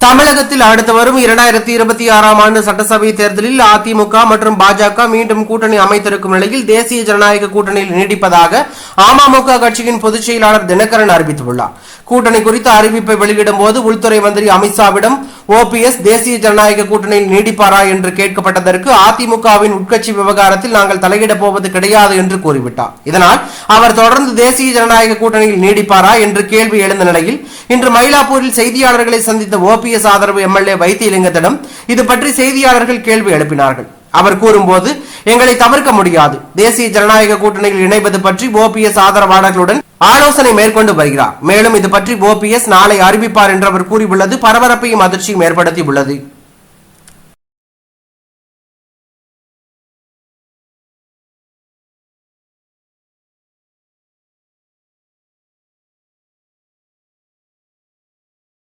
தமிழகத்தில் அடுத்து வரும் இரண்டாயிரத்தி இருபத்தி ஆறாம் ஆண்டு சட்டசபை தேர்தலில் அதிமுக மற்றும் பாஜக மீண்டும் கூட்டணி அமைத்திருக்கும் நிலையில் தேசிய ஜனநாயக கூட்டணியில் நீடிப்பதாக அமமுக கட்சியின் பொதுச் செயலாளர் தினகரன் அறிவித்துள்ளார். கூட்டணி குறித்த அறிவிப்பை வெளியிடும் போது உள்துறை மந்திரி அமித்ஷாவிடம் ஓபிஎஸ் தேசிய ஜனநாயக கூட்டணியில் நீடிப்பாரா என்று கேட்கப்பட்டதற்கு அதிமுகவின் உட்கட்சி விவகாரத்தில் நாங்கள் தலையிடப் போவது கிடையாது என்று கூறிவிட்டார். இதனால் அவர் தொடர்ந்து தேசிய ஜனநாயக கூட்டணியில் நீடிப்பாரா என்று கேள்வி எழுந்த நிலையில் இன்று மயிலாப்பூரில் செய்தியாளர்களை சந்தித்த ஓபிஎஸ் ஆதரவு எம்எல்ஏ வைத்தியலிங்கத்திடம் இது பற்றி செய்தியாளர்கள் கேள்வி எழுப்பினார்கள். அவர் கூறும்போது எங்களை தவிர்க்க முடியாது. தேசிய ஜனநாயக கூட்டணியில் இணைவது பற்றி ஓபிஎஸ் ஆதரவாளர்களுடன் ஆலோசனை மேற்கொண்டு வருகிறார். மேலும் இது பற்றி ஓபிஎஸ் நாளை அறிவிப்பார் என்று அவர் கூறியுள்ளது. பரபரப்பையும் அதிர்ச்சியும் ஏற்படுத்தி உள்ளது